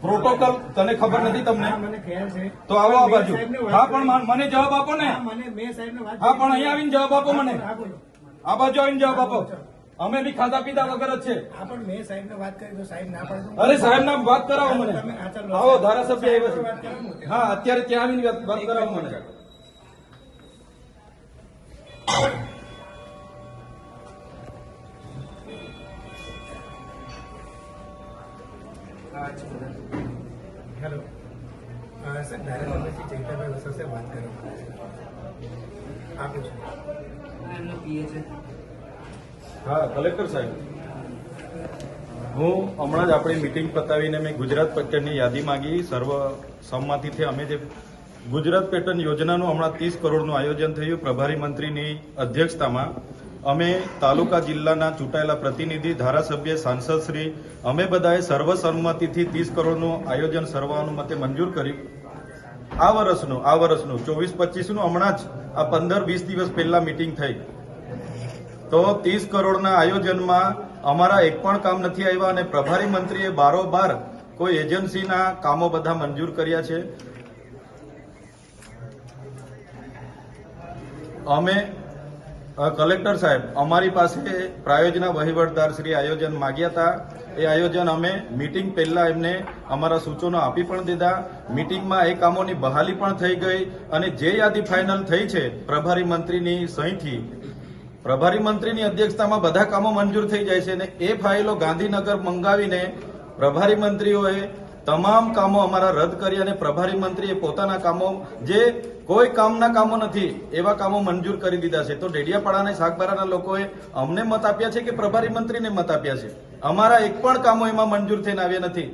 Protocol તને ખબર નથી તમને? તો આવો આ બાજુ. હા પણ મને જવાબ આપો ને. હા, મને મેં સાહેબને હા પણ અહીંયા આવીને જવાબ આપો મને. આ બાજુ આવીને જવાબ આપો. અમે બી ખાધા પીધા વગર જ છે. હા પણ મેં સાહેબને વાત કરી તો સાહેબ ના પાડે અરે સાહેબ ના વાત કરાવો મને. આવો ધારાસભ્ય આવ્યા સાહેબ છે હા અત્યારે ત્યાં આવીને વાત- કરાવો મને. હેલો. હા, સર ધારાસભ્ય ચૈતાભાઈ વસર સાહેબ વાત કરો. આપું છું. હા, કલેક્ટર સાહેબ. હું હમણાં જ આપણી મિટિંગ પતાવીને મેં ગુજરાત પેટર્નની યાદી માંગી. સર્વ સંમતિથી અમે જે ગુજરાત પેટર્ન યોજનાનું હમણાં ત્રીસ કરોડનું આયોજન થયું, પ્રભારી મંત્રીની અધ્યક્ષતામાં, અમે તાલુકા જિલ્લાના ચૂંટાયેલા પ્રતિનિધિ, ધારાસભ્ય સાંસદશ્રી અમે બધાએ સર્વસંમતિથી ત્રીસ કરોડનું આયોજન સર્વાનુમતે મંજૂર કર્યું. આ વર્ષનું આ વર્ષનું, ચોવીસ પચીસનું હમણાં જ આ પંદર વીસ દિવસ પહેલા મિટિંગ થઈ. તો ત્રીસ કરોડના આયોજનમાં અમારા એક પણ કામ નથી આવ્યા અને પ્રભારી મંત્રીએ બારોબાર કોઈ એજન્સીના કામો બધા મંજૂર કર્યા છે. અમે કલેક્ટર સાહેબ, અમારી પાસે પ્રાયોજના વહીવટદાર શ્રી આયોજન માગ્યા હતા. એ આયોજન અમે મીટિંગ પહેલા એમને અમારા સૂચનો આપી પણ દીધા. મીટિંગમાં એ કામોની બહાલી પણ થઈ ગઈ અને જે યાદી ફાઇનલ થઈ છે પ્રભારી મંત્રીની સહીથી પ્રભારી મંત્રીની અધ્યક્ષતામાં બધા કામો મંજૂર થઈ જાય છે અને એ ફાઇલો ગાંધીનગર મંગાવીને પ્રભારી મંત્રીઓએ તમામ કામો અમારા રદ કરી અને પ્રભારી મંત્રીએ પોતાના કામો, જે કોઈ કામના કામો નથી, એવા કામો મંજૂર કરી દીધા છે. તો ડેડિયાપાડાના શાકબારાના લોકોએ અમને મત આપ્યા છે કે પ્રભારી મંત્રીને મત આપ્યા છે? અમારા એક પણ કામો એમાં મંજૂર થઈને આવ્યા નથી.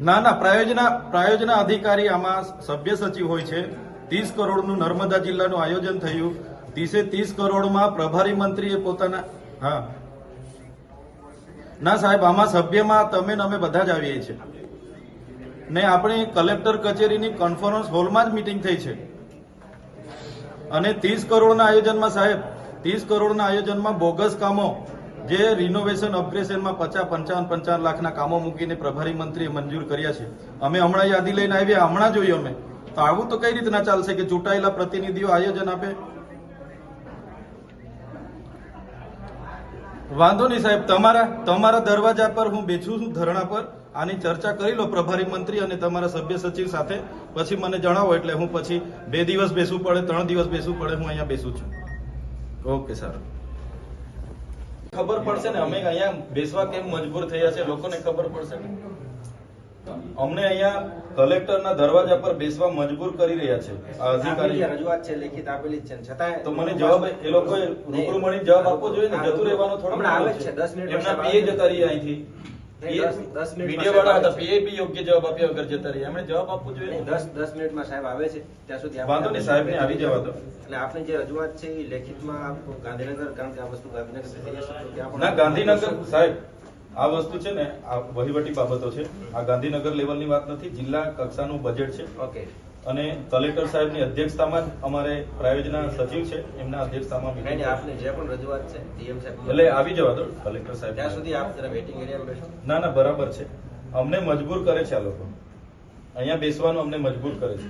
ના ના, પ્રાયોજના પ્રાયોજના અધિકારી આમાં સભ્ય સચિવ હોય છે. ત્રીસ કરોડનું નર્મદા જિલ્લાનું આયોજન થયું. ત્રીસે ત્રીસ કરોડમાં પ્રભારી મંત્રીએ પોતાના હા. ના સાહેબ, આમાં સભ્યમાં તમે અમે બધા જ આવીએ છીએ. ને આપણી કલેક્ટર કચેરીની કોન્ફરન્સ હોલમાં જ મિટિંગ થઈ છે. અને ત્રીસ કરોડના આયોજનમાં સાહેબ, ત્રીસ કરોડના આયોજનમાં બોગસ કામો, જે રિનોવેશન અપગ્રેશનમાં પચાસ, પંચાવન પંચાવન લાખના કામો મૂકીને પ્રભારી મંત્રીએ મંજૂર કર્યા છે. અમે હમણાં યાદી લઈને આવ્યા, હમણાં જોઈએ અમે. તો આવું તો કઈ રીતના ચાલશે કે ચૂંટાયેલા પ્રતિનિધિઓ આયોજન આપે? વાંધો નહીં સાહેબ તમારા તમારા દરવાજા પર હું બેઠું છું ધરણા પર. આની ચર્ચા કરી લો પ્રભારી મંત્રી અને તમારા સભ્ય સચિવ સાથે. પછી મને જણાવો એટલે હું પછી બે દિવસ બેસવું પડે ત્રણ દિવસ બેસવું પડે હું અહીંયા બેસું છું. ઓકે સારું. ખબર પડશે ને અમે અહીંયા બેસવા કેમ મજબૂર થયા છે? લોકોને ખબર પડશે ને? અમને અહીંયા કલેક્ટરના દરવાજા પર બેસવા મજબૂર કરી રહ્યા છે. અધિકારી રજૂઆત છે લેખિત આપેલી છે. છતાં તો મને જવાબ એ લોકો રૂબરૂ મળીને જવાબ આપવો જોઈએ ને? જતું રહેવાનો થોડો આવે છે, 10 મિનિટ એમના પીએ જતા રહી અહીંથી. નહીં, દસ- દસ મિનિટમાં વીડિયો વાળા હતા પીએ બી યોગ્ય જવાબ આપ્યા વગર જતા રહ્યા. એમણે જવાબ આપવો જોઈએ ને. દસ દસ મિનિટમાં સાહેબ આવે છે. ત્યાં સુધી વાંધો નહીં સાહેબને આવી જવા દો. અને આપની જે રજૂઆત છે એ લેખિતમાં આપ ગાંધીનગર કારણ કે આ વસ્તુ ગાંધીનગર થઈ જશે તો ત્યાં પણ ના ગાંધીનગર સાહેબ આ વસ્તુ છે ને આ વહીવટી બાબતો છે. આ ગાંધીનગર લેવલની વાત નથી જિલ્લા કક્ષાનું બજેટ છે. ઓકે અને કલેક્ટર સાહેબની અધ્યક્ષતામાં અમારે પ્રાયોજના સચિવ છે એમના અધ્યક્ષતામાં meeting આપની જે પણ રજૂઆત છે ડીએમ સાહેબ એટલે આવી જવા દો કલેક્ટર ત્યાં સાહેબ સુધી આપ જરા વેટિંગ એરિયામાં બેસો. ના ના બરાબર છે. અમને મજબૂર કરે છે આ લોકો. અહીંયા બેસવાનું અમને મજબૂર કરે છે.